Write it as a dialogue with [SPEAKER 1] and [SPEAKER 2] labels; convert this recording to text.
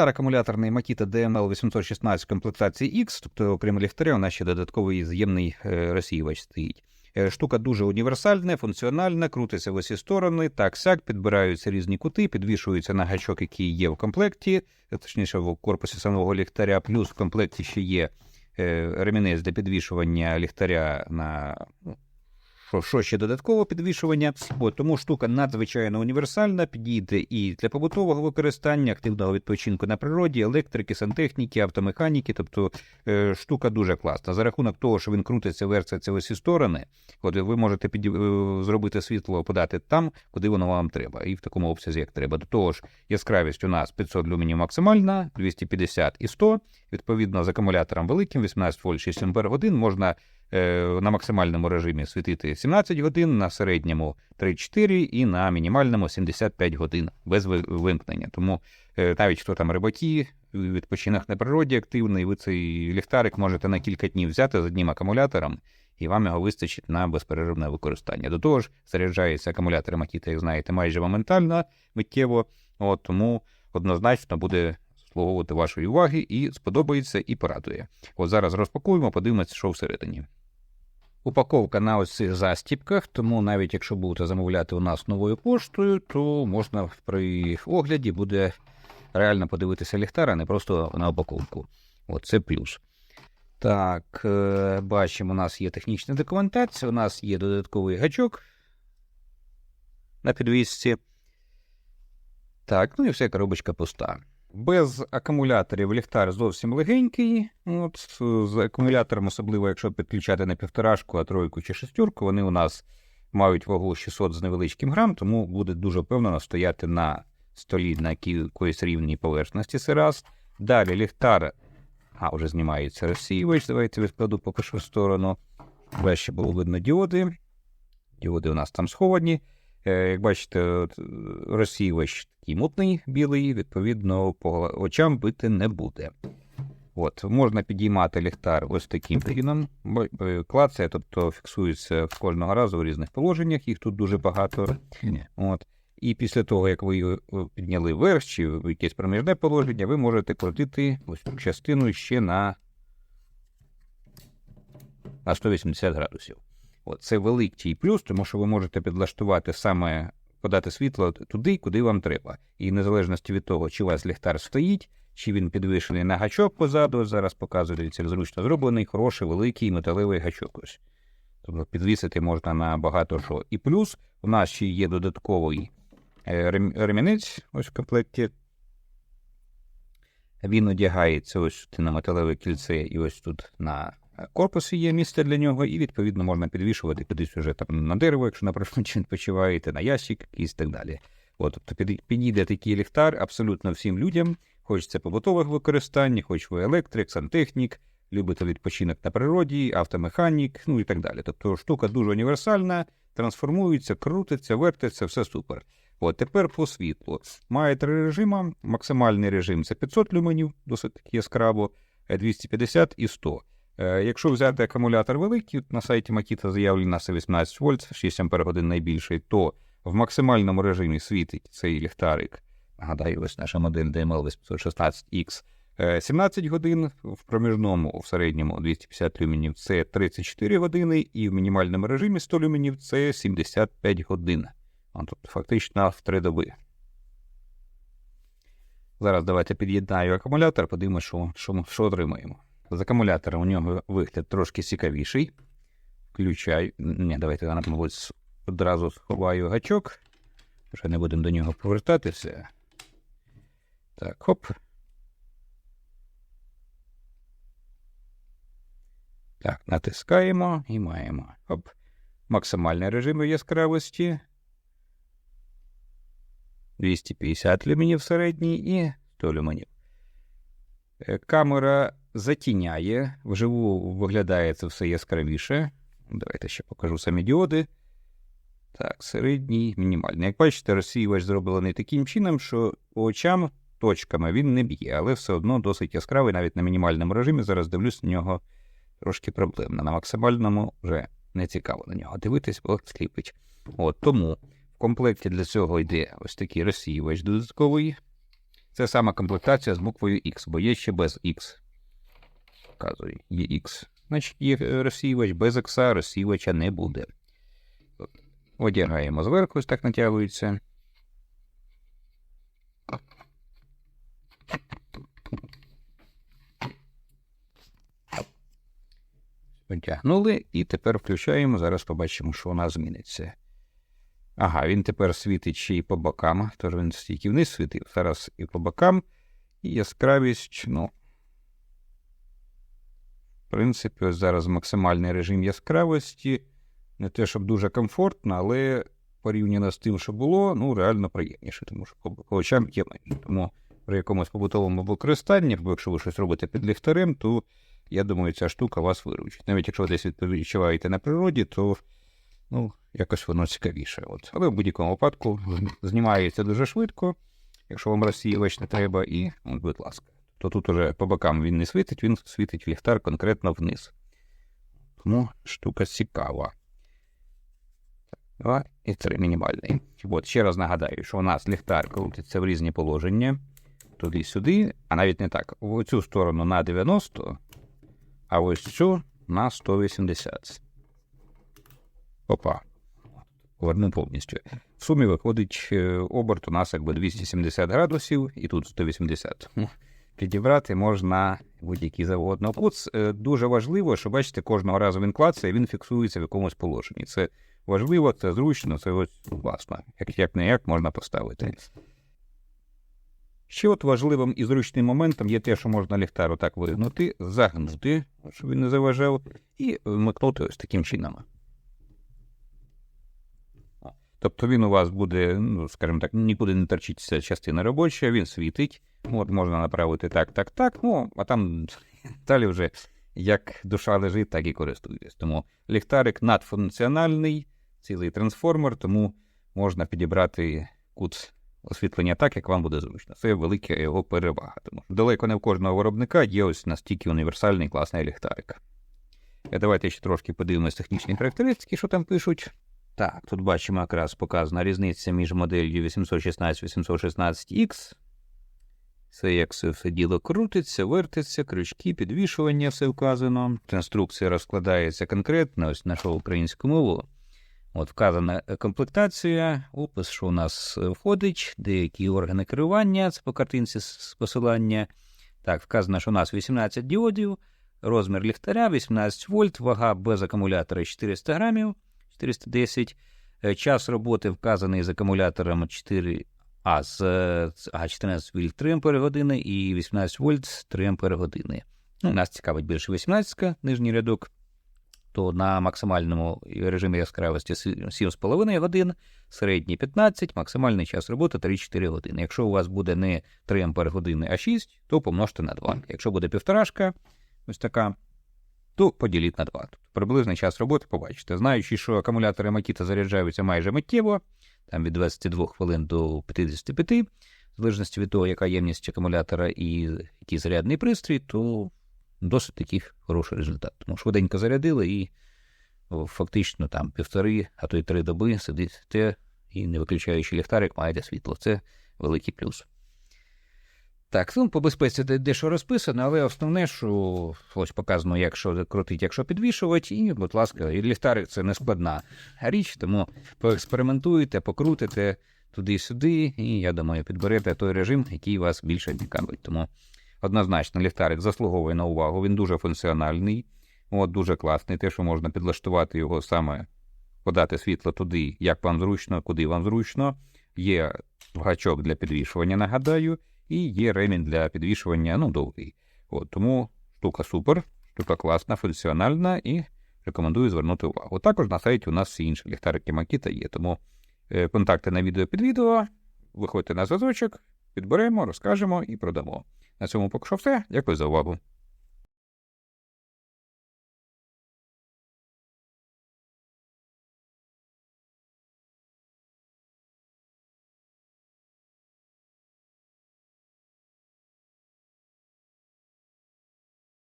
[SPEAKER 1] Ліхтар акумуляторний Makita DML 816 комплектації X, тобто окрім ліхтаря, у нас ще додатковий з'ємний е, розсіювач стоїть. Е, Штука дуже універсальна, функціональна, крутиться в усі сторони, так сяк, підбираються різні кути, підвішуються на гачок, який є в комплекті, е, точніше в корпусі самого ліхтаря, плюс в комплекті ще є ремінець для підвішування ліхтаря на ну, що, що ще додатково підвішування. От, тому штука надзвичайно універсальна, підійде і для побутового використання, активного відпочинку на природі, електрики, сантехніки, автомеханіки. Тобто е, штука дуже класна. За рахунок того, що він крутиться, вертиться в усі сторони, от ви можете під, е, зробити світло, подати там, куди воно вам треба, і в такому обсязі, як треба. До того ж, яскравість у нас 500 люменів максимальна, 250 і 100. Відповідно, з акумулятором великим, 18 вольт 6 ампер годин можна на максимальному режимі світити 17 годин, на середньому 3-4 і на мінімальному 75 годин без ви- вимкнення. Тому е, навіть хто там рибаки, відпочинок на природі активний, ви цей ліхтарик можете на кілька днів взяти з одним акумулятором, і вам його вистачить на безперервне використання. До того ж, заряджається акумулятор Makita, як знаєте, майже моментально, миттєво, от, тому однозначно буде заслуговувати вашої уваги і сподобається і порадує. От зараз розпакуємо, подивимося, що всередині. Упаковка на ось цих застіпках, тому навіть якщо будете замовляти у нас новою поштою, то можна при огляді буде реально подивитися ліхтар, а не просто на упаковку. От це плюс. Так, е, бачимо, у нас є технічна документація, у нас є додатковий гачок на підвісці. Так, ну і все, коробочка пуста. Без акумуляторів ліхтар зовсім легенький. От, з акумулятором, особливо, якщо підключати не півторашку, а тройку чи шестерку, вони у нас мають вагу 600 з невеличким грам, тому буде дуже впевнено стояти на столі на якоїсь рівній поверхності. Це раз. Далі ліхтар, а вже знімається розсіювач. Давайте відкладу поки що в сторону. Краще було видно діоди. Діоди у нас там сховані. Е, Як бачите, е, розсіювач такий мутний, білий, відповідно, по очам бити не буде. От, можна підіймати ліхтар ось таким чином. Бо- е, Клацає, тобто фіксується кожного разу в різних положеннях, їх тут дуже багато. От. І після того, як ви е, підняли вверх чи в якесь проміжне положення, ви можете крутити ось цю частину ще на, на 180 градусів. Це великий плюс, тому що ви можете підлаштувати саме подати світло туди, куди вам треба. І незалежності від того, чи у вас ліхтар стоїть, чи він підвішений на гачок позаду, зараз показую, дивіться, зручно зроблений, хороший, великий металевий гачок. Ось. Тобто підвісити можна на багато що. І плюс у нас ще є додатковий е, ремінець ось в комплекті. Він одягається ось на металеве кільце, і ось тут на корпусі є місце для нього, і відповідно можна підвішувати кудись уже там на дерево, якщо наприклад чи відпочиваєте, на ящик і так далі. От, тобто підійде такий ліхтар абсолютно всім людям, хоч це побутових використань, хоч ви електрик, сантехнік, любите відпочинок на природі, автомеханік, ну і так далі. Тобто штука дуже універсальна, трансформується, крутиться, вертиться, все супер. От тепер по світлу. Має три режими. Максимальний режим це 500 люменів, досить яскраво, е, 250 і 100. Е, Якщо взяти акумулятор великий, на сайті Makita заявлено на 18 вольт, 6 ампер годин найбільший, то в максимальному режимі світить цей ліхтарик. Нагадаю, ось наша модель DML 816X. Е, 17 годин, в проміжному, в середньому 250 люменів це 34 години, і в мінімальному режимі 100 люменів це 75 годин. А, Тобто фактично в три доби. Зараз давайте під'єднаю акумулятор, подивимося, що, що, що отримаємо. З акумулятора у нього вигляд трошки цікавіший. Включаю. Ні, давайте я, мабуть, одразу сховаю гачок. Вже не будемо до нього повертатися. Так, хоп. Так, натискаємо і маємо. Хоп. Максимальний режим яскравості. 250 люменів середній і 100 люменів. Е, Камера затіняє, вживу виглядає це все яскравіше. Давайте ще покажу самі діоди. Так, середній, мінімальний. Як бачите, розсіювач зроблений таким чином, що по очам точками він не б'є, але все одно досить яскравий, навіть на мінімальному режимі. Зараз дивлюсь на нього трошки проблемно. На максимальному вже не цікаво на нього дивитись, бо сліпить. От тому в комплекті для цього йде ось такий розсіювач додатковий. Це сама комплектація з буквою X, бо є ще без X. Вказує, є X. Значить, є е, розсіювач, без X розсіювача не буде. Одягаємо зверху, ось так натягується. Одягнули і тепер включаємо. Зараз побачимо, що у нас зміниться. Ага, він тепер світить ще й по бокам, тож він стільки вниз світив. Зараз і по бокам, і яскравість, ну. Принципі, зараз максимальний режим яскравості. Не те, щоб дуже комфортно, але порівняно з тим, що було, ну, реально приємніше, тому що по очам є менше. Тому при якомусь побутовому використанні, або якщо ви щось робите під ліхтарем, то я думаю, ця штука вас виручить. Навіть якщо ви десь відпочиваєте на природі, то ну, якось воно цікавіше. От. Але в будь-якому випадку знімається дуже швидко, якщо вам розсіювач не треба, і, от, будь ласка. То тут уже по бокам він не світить, він світить ліхтар конкретно вниз. Тому штука цікава. Два і три мінімальний. От, ще раз нагадаю, що у нас ліхтар крутиться в різні положення. Туди-сюди, а навіть не так. В цю сторону на 90, а ось цю на 180. Опа. Поверну повністю. В сумі виходить е, оберт у нас якби 270 градусів, і тут 180. Ну, Підібрати можна будь-який завгодно. От е, дуже важливо, що бачите, кожного разу він клацає, він фіксується в якомусь положенні. Це важливо, це зручно, це ось класно. Як як не як можна поставити. Ще от важливим і зручним моментом є те, що можна ліхтар отак вигнути, загнути, щоб він не заважав, і вмикнути ось таким чином. Тобто він у вас буде, ну, скажімо так, нікуди не торчиться частина робоча, він світить. От можна направити так, так, так. Ну, а там далі вже як душа лежить, так і користуйтесь. Тому ліхтарик надфункціональний, цілий трансформер, тому можна підібрати кут освітлення так, як вам буде зручно. Це велика його перевага. Тому далеко не в кожного виробника є ось настільки універсальний класний ліхтарик. Е, Давайте ще трошки подивимось технічні характеристики, що там пишуть. Так, тут бачимо якраз показана різниця між моделлю 816-816X. Це як все, все діло крутиться, вертиться, крючки, підвішування, все вказано. Інструкція розкладається конкретно, ось нашу українську мову. От вказана комплектація, опис, що у нас входить, деякі органи керування, це по картинці з посилання. Так, вказано, що у нас 18 діодів, розмір ліхтаря 18 вольт, вага без акумулятора 400 грамів, 410. Е, Час роботи вказаний з акумулятором 4 а з а 14 вольт 3 ампери години і 18 вольт 3 ампери години. Ну, нас цікавить більше 18 нижній рядок, то на максимальному режимі яскравості 7,5 годин, середній 15, максимальний час роботи 3-4 години. Якщо у вас буде не 3 ампери години, а 6, то помножте на 2. Якщо буде півторашка, ось така, то поділіть на 2. Тобто приблизний час роботи побачите. Знаючи, що акумулятори Makita заряджаються майже миттєво, там від 22 хвилин до 55, в залежності від того, яка ємність акумулятора і який зарядний пристрій, то досить такий хороший результат. Тому швиденько зарядили і фактично там півтори, а то й три доби сидите і, не виключаючи ліхтарик, маєте світло. Це великий плюс. Так, ну, по безпеці дещо розписано, але основне, що ось показано, як що крутить, якщо підвішувати, і, будь ласка, і ліхтарик це не складна річ, тому поекспериментуйте, покрутите туди-сюди, і я думаю, підберете той режим, який вас більше цікавить. Тому однозначно ліхтарик заслуговує на увагу, він дуже функціональний, от дуже класний, те, що можна підлаштувати його саме, подати світло туди, як вам зручно, куди вам зручно. Є гачок для підвішування, нагадаю, і є ремінь для підвішування, ну, довгий. От, тому штука супер, штука класна, функціональна і рекомендую звернути увагу. Також на сайті у нас всі інші ліхтарики Макіта є, тому е, контакти на відео під відео. Виходьте на зв'язочок, підберемо, розкажемо і продамо. На цьому поки що все. Дякую за увагу.